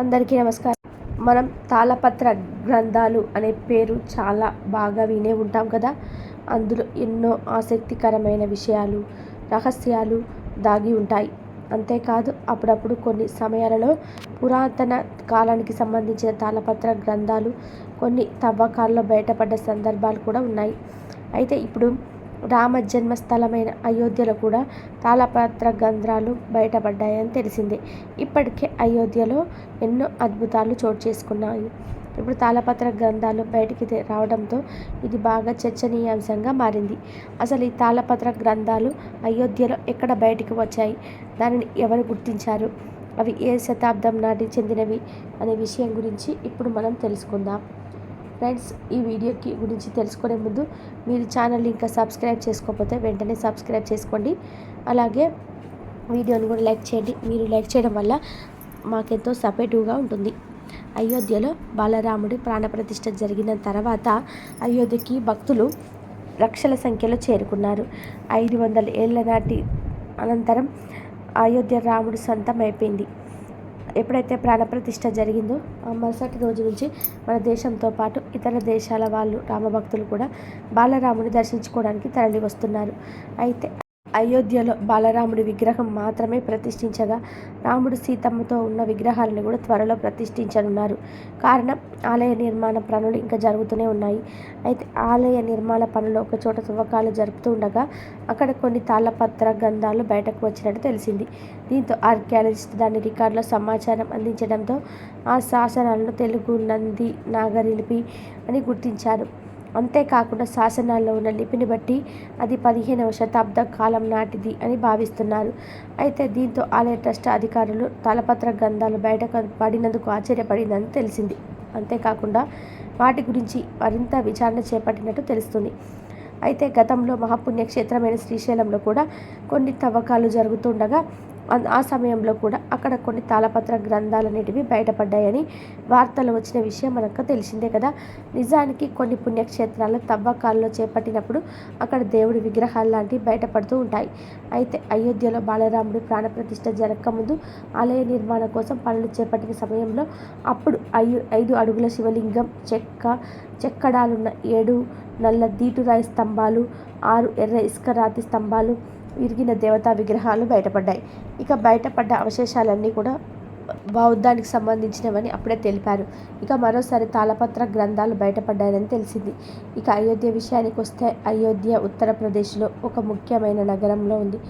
అందరికీ నమస్కారం. మనం తాళపత్ర గ్రంథాలు అనే పేరు చాలా బాగా వినే ఉంటాం కదా. అందులో ఎన్నో ఆసక్తికరమైన విషయాలు రహస్యాలు దాగి ఉంటాయి. అంతేకాదు అప్పుడప్పుడు కొన్ని సమయాలలో పురాతన కాలానికి సంబంధించిన తాళపత్ర గ్రంథాలు కొన్ని తవ్వకాల్లో బయటపడ్డ సందర్భాలు కూడా ఉన్నాయి. అయితే ఇప్పుడు రామ జన్మస్థలమైన అయోధ్యలో కూడా తాళపత్ర గంధ్రాలు బయటపడ్డాయని తెలిసిందే. ఇప్పటికే అయోధ్యలో ఎన్నో అద్భుతాలు చోటు చేసుకున్నాయి. ఇప్పుడు తాళపత్ర గ్రంథాలు బయటికి రావడంతో ఇది బాగా చర్చనీయాంశంగా మారింది. అసలు ఈ తాళపత్ర గ్రంథాలు అయోధ్యలో ఎక్కడ బయటికి వచ్చాయి? దానిని ఎవరు గుర్తించారు? అవి ఏ శతాబ్దం నాటి చెందినవి? అనే విషయం గురించి ఇప్పుడు మనం తెలుసుకుందాం. ఫ్రెండ్స్ ఈ వీడియోకి గురించి తెలుసుకునే ముందు మీరు ఛానల్ని ఇంకా సబ్స్క్రైబ్ చేసుకోకపోతే వెంటనే సబ్స్క్రైబ్ చేసుకోండి. అలాగే వీడియోని కూడా లైక్ చేయండి. మీరు లైక్ చేయడం వల్ల మాకెంతో సపోర్టివ్గా ఉంటుంది. అయోధ్యలో బాలరాముడి ప్రాణప్రతిష్ఠ జరిగిన తర్వాత అయోధ్యకి భక్తులు లక్షల సంఖ్యలో చేరుకున్నారు. ఐదు వందల ఏళ్ళ నాటి అనంతరం అయోధ్య రాముడి సొంతం అయిపోయింది ఎప్పుడైతే ప్రాణప్రతిష్ఠ జరిగిందో ఆ మరుసటి రోజు నుంచి మన దేశంతో పాటు ఇతర దేశాల వాళ్ళు రామభక్తులు కూడా బాలరాముని దర్శించుకోవడానికి తరలి వస్తున్నారు అయితే అయోధ్యలో బాలరాముడి విగ్రహం మాత్రమే ప్రతిష్ఠించగా రాముడు సీతమ్మతో ఉన్న విగ్రహాలను కూడా త్వరలో ప్రతిష్ఠించనున్నారు. కారణం ఆలయ నిర్మాణ పనులు ఇంకా జరుగుతూనే ఉన్నాయి. అయితే ఆలయ నిర్మాణ పనులు ఒక చోట తవ్వకాలు జరుపుతూ ఉండగా అక్కడ కొన్ని తాళపత్ర గంధాలు బయటకు వచ్చినట్టు తెలిసింది. దీంతో ఆర్కియాలజిస్ట్ దాని రికార్డులో సమాచారం అందించడంతో ఆ శాసనాలను తెలుగు నంది నాగరిలిపి అని గుర్తించారు. అంతేకాకుండా శాసనాల్లో ఉన్న లిపిని బట్టి అది పదిహేనవ శతాబ్ద కాలం నాటిది అని భావిస్తున్నారు. అయితే దీంతో ఆలయ ట్రస్ట్ అధికారులు తాళపత్ర గ్రంథాలు బయట పడినందుకు ఆశ్చర్యపడిందని తెలిసింది. అంతేకాకుండా వాటి గురించి మరింత విచారణ చేపట్టినట్టు తెలుస్తుంది. అయితే గతంలో మహాపుణ్యక్షేత్రమైన శ్రీశైలంలో కూడా కొన్ని తవ్వకాలు జరుగుతుండగా ఆ సమయంలో కూడా అక్కడ కొన్ని తాళపత్ర గ్రంథాలు అనేటివి బయటపడ్డాయని వార్తలు వచ్చిన విషయం మనకు తెలిసిందే కదా. నిజానికి కొన్ని పుణ్యక్షేత్రాలు తవ్వకాల్లో చేపట్టినప్పుడు అక్కడ దేవుడి విగ్రహాలు లాంటివి బయటపడుతూ ఉంటాయి. అయితే అయోధ్యలో బాలరాముడి ప్రాణప్రతిష్ఠ జరగకముందు ఆలయ నిర్మాణం కోసం పనులు చేపట్టిన సమయంలో అప్పుడు ఐదు ఐదు అడుగుల శివలింగం చెక్క చెక్కడాలున్న ఏడు నల్ల దీటురాయి స్తంభాలు ఆరు ఎర్ర ఇసుక రాతి స్తంభాలు విరిగిన దేవతా విగ్రహాలు బయటపడ్డాయి. ఇక బయటపడ్డ అవశేషాలన్నీ కూడా బౌద్ధానికి సంబంధించినవని అప్పుడే తెలిపారు. ఇక మరోసారి తాళపత్ర గ్రంథాలు బయటపడ్డాయని తెలిసింది. ఇక అయోధ్య విషయానికి వస్తే అయోధ్య ఉత్తరప్రదేశ్లో ఒక ముఖ్యమైన నగరంలో ఉంది.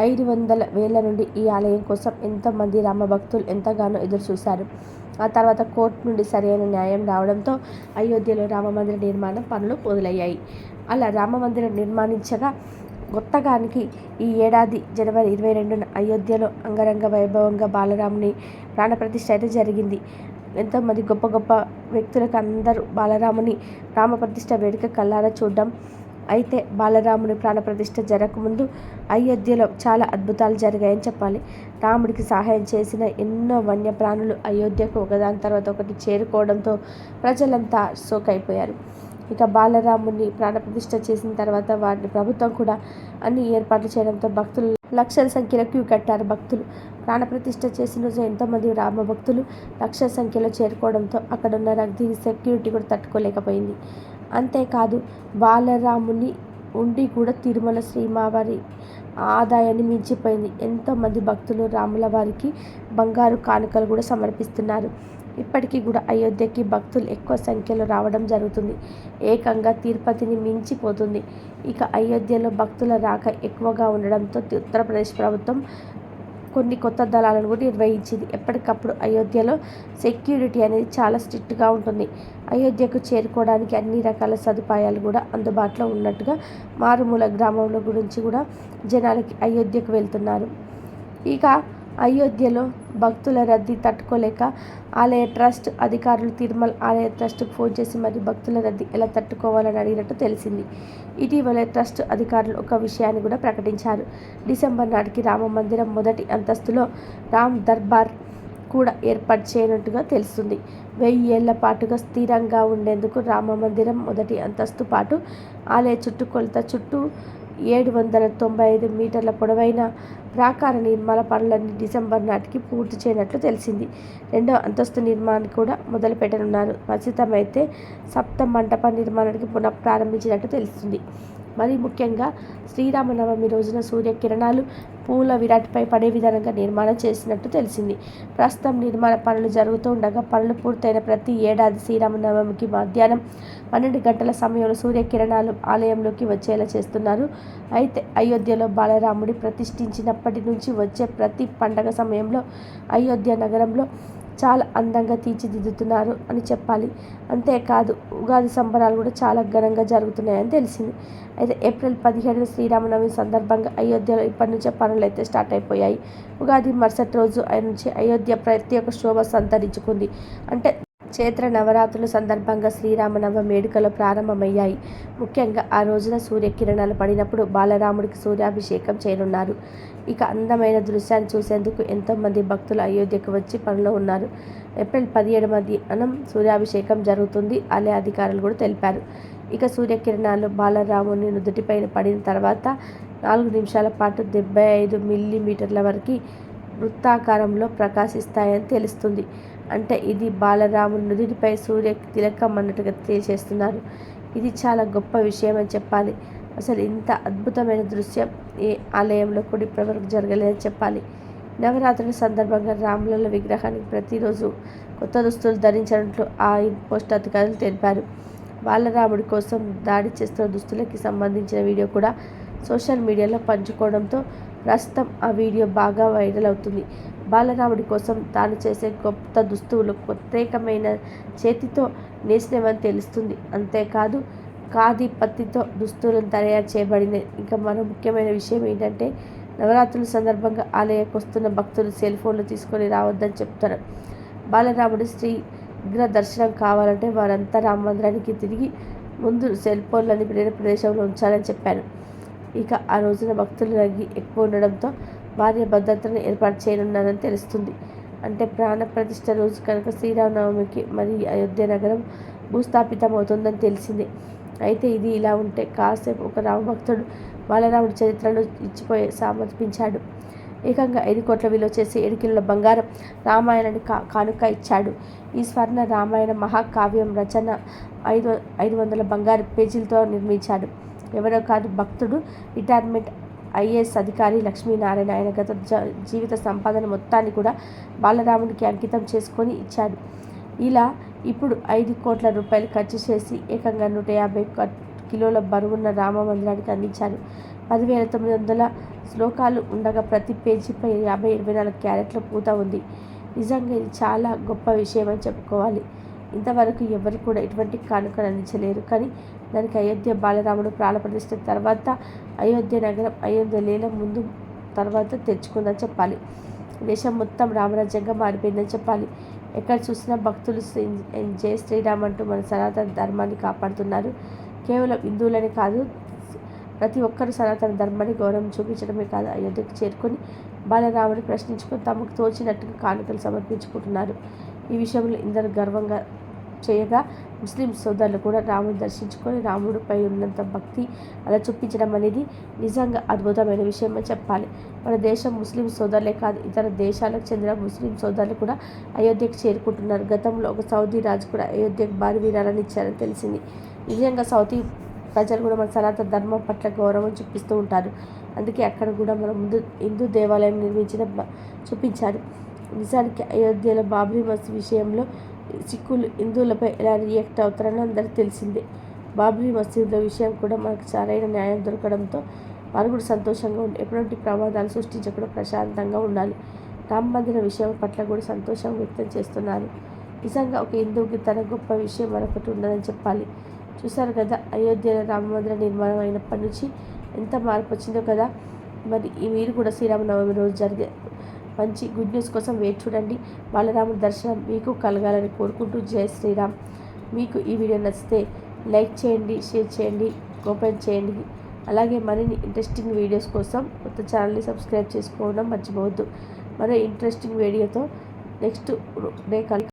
ఐదు వందల వేల నుండి ఈ ఆలయం కోసం ఎంతోమంది రామభక్తులు ఎంతగానో ఎదురు చూశారు ఆ తర్వాత కోర్టు నుండి సరైన న్యాయం రావడంతో అయోధ్యలో రామమందిర నిర్మాణం పనులు మొదలయ్యాయి. అలా రామమందిరం నిర్మాణించగా కొత్తగానికి ఈ ఏడాది జనవరి ఇరవై రెండున అయోధ్యలో అంగరంగ వైభవంగా బాలరాముని ప్రాణప్రతిష్ఠ అయితే జరిగింది. ఎంతోమంది గొప్ప గొప్ప వ్యక్తులకు అందరూ బాలరాముని రామప్రతిష్ఠ వేడుక కల్లారా చూడడం. అయితే బాలరాముని ప్రాణప్రతిష్ఠ జరగకముందు అయోధ్యలో చాలా అద్భుతాలు జరిగాయని చెప్పాలి. రాముడికి సహాయం చేసిన ఎన్నో వన్యప్రాణులు అయోధ్యకు ఒకదాని తర్వాత ఒకటి చేరుకోవడంతో ప్రజలంతా సోకైపోయారు. ఇక బాలరాముని ప్రాణప్రతిష్ఠ చేసిన తర్వాత వారిని ప్రభుత్వం కూడా అన్ని ఏర్పాట్లు చేయడంతో భక్తులు లక్షల సంఖ్యలో క్యూ కట్టారు భక్తులు. ప్రాణప్రతిష్ఠ చేసిన రోజు ఎంతోమంది రామ భక్తులు లక్షల సంఖ్యలో చేరుకోవడంతో అక్కడ ఉన్న సెక్యూరిటీ కూడా తట్టుకోలేకపోయింది. అంతేకాదు బాలరాముని ఉండి కూడా తిరుమల శ్రీమావారి ఆదాయాన్ని మించిపోయింది. ఎంతోమంది భక్తులు రాముల వారికి బంగారు కానుకలు కూడా సమర్పిస్తున్నారు. ఇప్పటికీ కూడా అయోధ్యకి భక్తులు ఎక్కువ సంఖ్యలో రావడం జరుగుతుంది. ఏకంగా తిరుపతిని మించిపోతుంది. ఇక అయోధ్యలో భక్తుల రాక ఎక్కువగా ఉండడంతో ఉత్తరప్రదేశ్ ప్రభుత్వం కొన్ని కొత్త దళాలను కూడా నిర్వహించింది. ఎప్పటికప్పుడు అయోధ్యలో సెక్యూరిటీ అనేది చాలా స్ట్రిక్ట్గా ఉంటుంది. అయోధ్యకు చేరుకోవడానికి అన్ని రకాల సదుపాయాలు కూడా అందుబాటులో ఉన్నట్టుగా మారుమూల గ్రామంలో గురించి కూడా జనాలకి అయోధ్యకు వెళ్తున్నారు. ఇక అయోధ్యలో భక్తుల రద్దీ తట్టుకోలేక ఆలయ ట్రస్ట్ అధికారులు తిరుమల ఆలయ ట్రస్ట్కు ఫోన్ చేసి మరి భక్తుల రద్దీ ఎలా తట్టుకోవాలని అడిగినట్టు తెలిసింది. ఇటీవల ట్రస్ట్ అధికారులు ఒక విషయాన్ని కూడా ప్రకటించారు. డిసెంబర్ నాటికి రామ మందిరం మొదటి అంతస్తులో రామ్ దర్బార్ కూడా ఏర్పాటు చేయనట్టుగా తెలుస్తుంది. వెయ్యి ఏళ్ళ పాటుగా స్థిరంగా ఉండేందుకు రామ మందిరం మొదటి అంతస్తు పాటు ఆలయ చుట్టుకొలత చుట్టూ ఏడు వందల తొంభై ఐదు మీటర్ల పొడవైన ప్రాకార నిర్మాణ పనులన్నీ డిసెంబర్ నాటికి పూర్తి చేయనట్లు తెలిసింది. రెండో అంతస్తు నిర్మాణాన్ని కూడా మొదలుపెట్టనున్నారు ప్రస్తుతమైతే సప్త మంటప నిర్మాణానికి పునః ప్రారంభించినట్టు తెలుస్తుంది. మరీ ముఖ్యంగా శ్రీరామనవమి రోజున సూర్యకిరణాలు పూల విరాట్పై పడే విధంగా నిర్మాణం చేసినట్టు తెలిసింది. ప్రస్తుతం నిర్మాణ పనులు జరుగుతూ ఉండగా పనులు పూర్తయిన ప్రతి ఏడాది శ్రీరామనవమికి మధ్యాహ్నం పన్నెండు గంటల సమయంలో సూర్యకిరణాలు ఆలయంలోకి వచ్చేలా చేస్తున్నారు. అయితే అయోధ్యలో బాలరాముడి ప్రతిష్ఠించినప్పటి నుంచి వచ్చే ప్రతి పండగ సమయంలో అయోధ్య నగరంలో చాలా అందంగా తీర్చిదిద్దుతున్నారు అని చెప్పాలి. అంతేకాదు ఉగాది సంబరాలు కూడా చాలా ఘనంగా జరుగుతున్నాయని తెలిసింది. అయితే ఏప్రిల్ పదిహేడున శ్రీరామనవమి సందర్భంగా అయోధ్యలో ఇప్పటి నుంచే పనులు అయితే స్టార్ట్ అయిపోయాయి. ఉగాది మరుసటి రోజు నుంచి అయోధ్య ప్రతి ఒక్క శోభ సంతరించుకుంది. అంటే చైత్ర నవరాత్రుల సందర్భంగా శ్రీరామనవమి వేడుకలు ప్రారంభమయ్యాయి. ముఖ్యంగా ఆ రోజున సూర్యకిరణాలు పడినప్పుడు బాలరాముడికి సూర్యాభిషేకం చేయనున్నారు. ఇక అందమైన దృశ్యాన్ని చూసేందుకు ఎంతోమంది భక్తులు అయోధ్యకు వచ్చి పనిలో ఉన్నారు. ఏప్రిల్ పదిహేడు మధ్యాహ్నం సూర్యాభిషేకం జరుగుతుంది ఆలయ అధికారులు కూడా తెలిపారు. ఇక సూర్యకిరణాలు బాలరాముని నుదుటిపైన పడిన తర్వాత నాలుగు నిమిషాల పాటు డెబ్బై ఐదు మిల్లీమీటర్ల వరకు వృత్తాకారంలో ప్రకాశిస్తాయని తెలుస్తుంది. అంటే ఇది బాలరాముడు నుదుటిపై సూర్య తిలకం అన్నట్టుగా తెలియజేస్తున్నారు. ఇది చాలా గొప్ప విషయం అని చెప్పాలి. అసలు ఇంత అద్భుతమైన దృశ్యం ఏ ఆలయంలో కూడా ఇప్పటివరకు జరగలేదని చెప్పాలి. నవరాత్రుల సందర్భంగా రాముల విగ్రహానికి ప్రతిరోజు కొత్త దుస్తులు ధరించినట్లు ఆ పోస్ట్ అధికారులు తెలిపారు. బాలరాముడి కోసం దాడి చేస్తున్న దుస్తులకి సంబంధించిన వీడియో కూడా సోషల్ మీడియాలో పంచుకోవడంతో ప్రస్తుతం ఆ వీడియో బాగా వైరల్ అవుతుంది. బాలరాముడి కోసం తాను చేసే కొత్త దుస్తువులు ప్రత్యేకమైన చేతితో నేసినవని తెలుస్తుంది. అంతేకాదు ఖాదీ పత్తితో దుస్తులను తయారు చేయబడింది. ఇంకా మరో ముఖ్యమైన విషయం ఏంటంటే నవరాత్రుల సందర్భంగా ఆలయకు వస్తున్న భక్తులు సెల్ ఫోన్లు తీసుకొని రావద్దని చెప్తారు. బాలరాముడి శ్రీ విగ్రహ దర్శనం కావాలంటే వారంతా రామ మందిరానికి తిరిగి ముందు సెల్ ఫోన్లని వేరే ప్రదేశంలో ఉంచాలని చెప్పాను ఇక ఆ రోజున భక్తుల రంగి ఎక్కువ ఉండడంతో భార్య భద్రతను ఏర్పాటు చేయనున్నారని తెలుస్తుంది. అంటే ప్రాణ ప్రతిష్ట రోజు కనుక శ్రీరామనవమికి మరి అయోధ్య నగరం భూస్థాపితమవుతుందని తెలిసింది. అయితే ఇది ఇలా ఉంటే కాసేపు ఒక రామభక్తుడు బాలరాముడి చరిత్రను ఇచ్చిపోయి సమర్పించాడు ఏకంగా ఐదు కోట్ల విలువ చేసి ఏడు కిలోల బంగారం రామాయణాన్ని కా కానుక ఇచ్చాడు. ఈ స్వర్ణ రామాయణ మహాకావ్యం రచన ఐదు ఐదు వందల బంగారు పేజీలతో నిర్మించాడు. ఎవరో కాదు భక్తుడు రిటైర్మెంట్ ఐఏఎస్ అధికారి లక్ష్మీనారాయణ ఆయన గత జీవిత సంపాదన మొత్తాన్ని కూడా బాలరాముడికి అంకితం చేసుకొని ఇచ్చాడు. ఇలా ఇప్పుడు ఐదు కోట్ల రూపాయలు ఖర్చు చేసి ఏకంగా నూట యాభై కిలోల బరువున్న రామ మందిరానికి అందించారు. పదివేల తొమ్మిది వందల శ్లోకాలు ఉండగా ప్రతి పేజీపై యాభై ఇరవై నాలుగు క్యారెట్ల పూత ఉంది. నిజంగా ఇది చాలా గొప్ప విషయం అని చెప్పుకోవాలి. ఇంతవరకు ఎవరు కూడా ఎటువంటి కానుకలు అందించలేరు. కానీ దానికి అయోధ్య బాలరాముడు ప్రాణప్రతిష్ఠ తర్వాత అయోధ్య నగరం అయోధ్య లీల ముందు తర్వాత తెచ్చుకుందని చెప్పాలి. దేశం మొత్తం రామరాజ్యంగా మారిపోయిందని చెప్పాలి. ఎక్కడ చూసినా భక్తులు జై శ్రీరామ్ అంటూ మన సనాతన ధర్మాన్ని కాపాడుతున్నారు. కేవలం హిందువులని కాదు ప్రతి ఒక్కరూ సనాతన ధర్మాన్ని గౌరవం చూపించడమే కాదు అయోధ్యకు చేరుకొని బాలరాముని ప్రశ్నించుకొని తమకు తోచినట్టుగా కానుకలు సమర్పించుకుంటున్నారు. ఈ విషయంలో ఇందరు గర్వంగా చేయగా ముస్లిం సోదరులు కూడా రాముని దర్శించుకొని రాముడిపై ఉన్నంత భక్తి అలా చూపించడం అనేది నిజంగా అద్భుతమైన విషయం అని చెప్పాలి. మన దేశం ముస్లిం సోదరులే కాదు ఇతర దేశాలకు చెందిన ముస్లిం సోదరులు కూడా అయోధ్యకు చేరుకుంటున్నారు. గతంలో ఒక సౌదీ రాజు కూడా అయోధ్యకు భారీ వీరాలను ఇచ్చారని తెలిసింది. నిజంగా సౌదీ ప్రజలు కూడా మన సనాతన ధర్మం పట్ల గౌరవం చూపిస్తూ ఉంటారు. అందుకే అక్కడ కూడా మన ముందు హిందూ దేవాలయం నిర్మించిన చూపించారు. నిజానికి అయోధ్యలో బాబ్రీ మసీద్ విషయంలో సిక్కులు హిందువులపై ఎలా రియాక్ట్ అవుతారని అందరికీ తెలిసిందే. బాబ్రీ మసీదుల విషయం కూడా మనకు సరైన న్యాయం దొరకడంతో వారు కూడా సంతోషంగా ఉండి ఎటువంటి ప్రమాదాలు సృష్టించకుండా ప్రశాంతంగా ఉండాలి. రామ మందిర విషయం పట్ల కూడా సంతోషం వ్యక్తం చేస్తున్నారు. నిజంగా ఒక హిందువుకి తన గొప్ప విషయం మరొకటి ఉండదని చెప్పాలి. చూశారు కదా అయోధ్యలో రామ మందిర నిర్మాణం అయినప్పటి నుంచి ఎంత మార్పు వచ్చిందో కదా. మరి మీరు కూడా శ్రీరామనవమి రోజు జరిగే మంచి గుడ్ న్యూస్ కోసం వేచి చూడండి. బాలరాముడి దర్శనం మీకు కలగాలని కోరుకుంటూ జై శ్రీరామ్. మీకు ఈ వీడియో నచ్చితే లైక్ చేయండి షేర్ చేయండి ఓపెన్ చేయండి. అలాగే మరిన్ని ఇంట్రెస్టింగ్ వీడియోస్ కోసం కొత్త ఛానల్ని సబ్స్క్రైబ్ చేసుకోవడం మర్చిపోవద్దు. మరో ఇంట్రెస్టింగ్ వీడియోతో నెక్స్ట్ డే కలి